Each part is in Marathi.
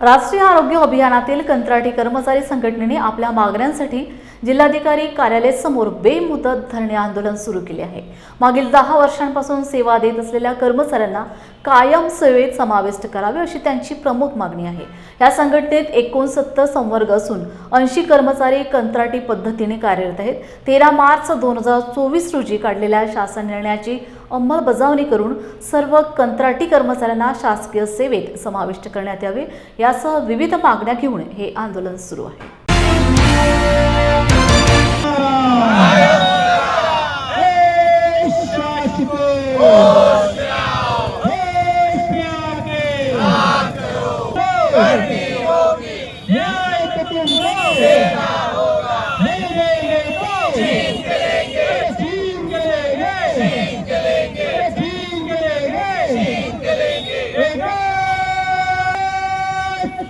राष्ट्रीय आरोग्य अभियानातील कंत्राटी कर्मचारी संघटनेने आपल्या मागण्यांसाठी जिल्हाधिकारी कार्यालयासमोर बेमुदत धरणे आंदोलन सुरू केले आहे. मागील दहा वर्षांपासून सेवा देत असलेल्या कर्मचाऱ्यांना कायम सेवेत समाविष्ट करावे अशी त्यांची प्रमुख मागणी आहे. या संघटनेत एकोणसत्तर संवर्ग असून ऐंशी कर्मचारी कंत्राटी पद्धतीने कार्यरत आहेत. तेरा मार्च दोन हजार चोवीस रोजी काढलेल्या शासन निर्णयाची अंमलबजावणी करून सर्व कंत्राटी कर्मचाऱ्यांना शासकीय सेवेत समाविष्ट करण्यात यावे यासह विविध मागण्या घेऊन हे आंदोलन सुरू आहे.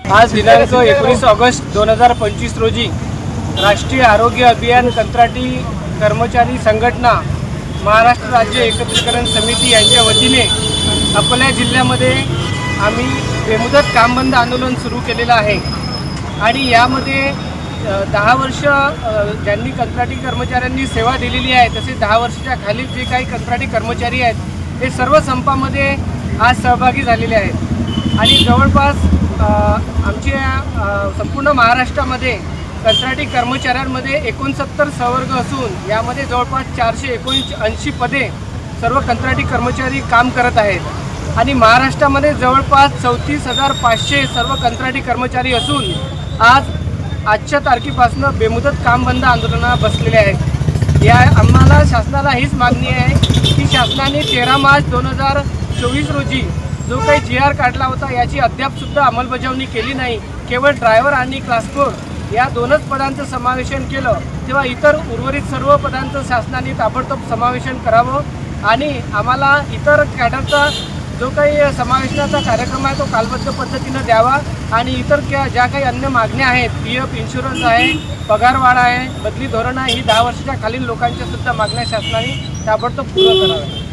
आज दिनांक एकोणीस ऑगस्ट दोन हजार पंचवीस रोजी राष्ट्रीय आरोग्य अभियान कंत्राटी कर्मचारी संघटना महाराष्ट्र राज्य एकत्रीकरण समिती यांच्या वतीने अकोला जिल्ह्यामध्ये आम्ही बेमुदत कामबंद आंदोलन सुरू केलेलं आहे. आणि यामध्ये दहा वर्ष ज्यांनी कंत्राटी कर्मचाऱ्यांनी सेवा दिलेली आहे तसेच दहा वर्षाच्या खाली जे काही कंत्राटी कर्मचारी आहेत ते सर्व संपामध्ये आज सहभागी झालेले आहेत. आणि जवळपास आमच्या संपूर्ण महाराष्ट्रामध्ये कंत्राटी कर्मचाऱ्यांमध्ये एकोणसत्तर संवर्ग असून यामध्ये जवळपास चारशे एकोणऐंशी पदे सर्व कंत्राटी कर्मचारी काम करत आहेत. आणि महाराष्ट्रामध्ये जवळपास चौतीस हजार पाचशे सर्व कंत्राटी कर्मचारी असून आज आजच्या तारखेपासून बेमुदत काम बंद आंदोलनात बसलेले आहेत. या आम्हाला शासनाला हीच मागणी आहे की शासनाने तेरा मार्च दोन हजार चोवीस रोजी जो काही जी आर काढला होता याची अद्यापसुद्धा अंमलबजावणी केली नाही. केवळ ड्रायव्हर आणि क्लासफोर या दोनच पदांचं समावेशन केलं तेव्हा इतर उर्वरित सर्व पदांचं शासनाने ताबडतोब समावेशन करावं आणि आम्हाला इतर कॅडरचा जो काही समावेशनाचा कार्यक्रम आहे तो कालबद्ध पद्धतीनं द्यावा आणि इतर क्या ज्या काही अन्य मागण्या आहेत पी एफ इन्शुरन्स आहे पगारवाढ आहे बदली धोरण आहे ही दहा वर्षाच्या खालील लोकांच्या सुद्धा मागण्या शासनाने ताबडतोब पूर्ण कराव्या.